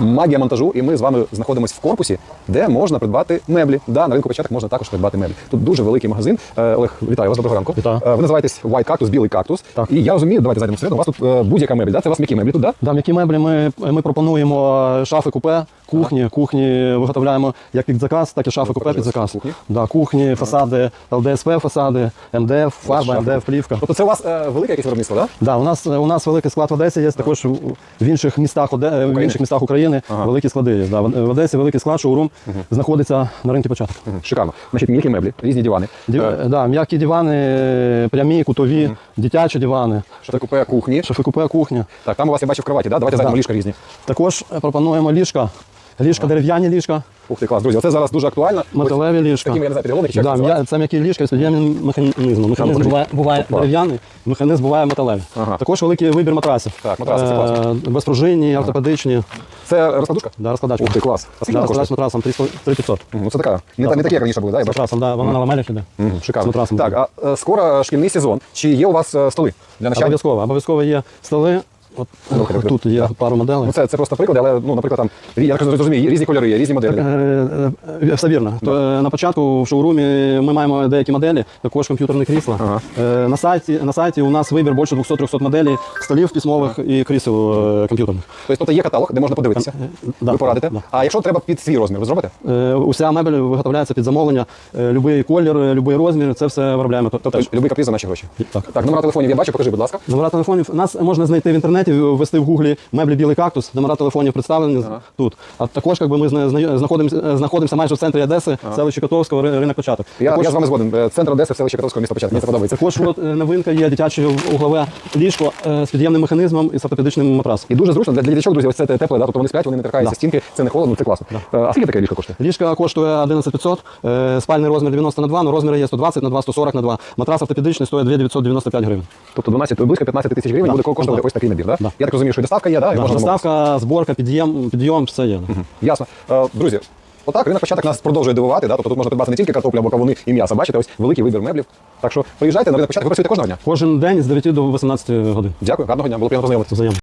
магія монтажу, і ми з вами знаходимося в корпусі, де можна придбати меблі. Да, на ринку початок можна також придбати меблі. Тут дуже великий магазин. Е, Олег, вітаю вас, доброго ранку. Вітаю. Е, Ви називаєтесь White Cactus, білий кактус. Так. І я розумію, давайте зайдемо всередину. У вас тут е, будь-яка мебель, да? Це у вас м'які меблі тут, да? Да, м'які меблі ми, ми пропонуємо шафи купе, кухні. Кухні виготовляємо як під заказ, так і шафи купе під заказ. Кухні. Да, кухні, фасади, ЛДСП фасади, МДФ, фарба. МДФ, плівка. Тобто це у вас е, велике якесь виробництво, да? Да, у нас у нас великий склад в Одесі є, також в в інших містах Оде- в інших містах України Ага. великі склади є. Да. В в Одесі великий склад, шоурум знаходиться на ринку початок. Мгм, Шикарно. Значить, м'які меблі, різні дивани. Ді, Е, да, м'які дивани, прямі, кутові, дитячі дивани, Шафи купе, кухні. шафи купе, кухня. Так, там у вас я бачив кроваті, да? Давайте зайдемо Да. ліжка різні. Також пропонуємо ліжка. Ліжка, дерев'яні ліжка, Ух ти, клас, друзі, оце зараз дуже актуально. металеві ліжка. Такими, я не знаю, чи Да, це це м'які ліжка під'ємним механізмом. Механізм буває, буває дерев'яний, механізм буває металевий. Ага. Також великий вибір матрасів. Так, матраси, це. Е, Безпружинні, ортопедичні. Це розкладушка? Да, розкладачка. Ух ти, клас. А скільки Да, розкладач з матрасом 3500. Мгм, Ну це така, не, та- не такі, як раніше були, да? З матрасом, да, вона на ламелях іде. Шикарно. З матрасом. Так, а е, скоро шкільний сезон. Чи є у вас е, столи для навчання? Обов'язково, обов'язково є столи. От, Ну, тут є пару моделей. Ну, це, це просто приклади, але, ну, наприклад, там, я так розумію, є різні кольори, є різні моделі. Е, е, Все вірно. То, е, на початку в шоурумі ми маємо деякі моделі, також комп'ютерні крісла. Ага. На сайті, на сайті у нас вибір більше 200-300 моделей столів письмових і крісел комп'ютерних. Тобто тут є каталог, де можна подивитися. да, ви порадите. да. А якщо треба під свій розмір, ви зробите? Уся мебель виготовляється під замовлення, любий колір, любий розмір, це все виробляємо. Тобто любий каприз за наші гроші. Так. Так, номера телефонів я бачу, покажи, будь ласка. Номера телефонів нас можна знайти в інтернеті, ввести в гуглі меблі білий кактус. Номера телефонів представлені Ага. тут. А також якби ми зна- зна- знаходимося, знаходимося майже в центрі Одеси, селище Котовського, ринок початок. Я, також, я з вами згоден. Е, Центр Одеси, в селищі Катовського міста початку. Мені це подобається. також от, е, новинка є дитяче углове ліжко е, з під'ємним механізмом і з ортопедичним матрасом. І дуже зручно для, для діточок, друзі, ось це тепле, да? тобто вони сплять, вони не торкаються Да. стінки, це не холодно, це класно. Е, А скільки таке ліжко коштує? Ліжка коштує 11500, е, спальний розмір 90 на 2, але розміри є 120 на 2, 140 на 2. Матрас ортопедичний стоїть 2995 гривень. Тобто 12, близько 15 тисяч гривень буде коштувати ось такий набір, да? Да. Я так розумію, що і доставка є, да? і Да, можна замовити. доставка, зборка, підйом, підйом, все є. Ясно. Е, Друзі, отак ринок початок нас продовжує дивувати. Да? Тобто тут можна придбати не тільки картоплю або кавуни і м'ясо. Бачите, ось великий вибір меблів. Так що приїжджайте на ринок початок, ви працюєте кожного дня. Кожен день з 9 до 18 годин. Дякую, гарного дня, було приємно познайомитися. Взаємно.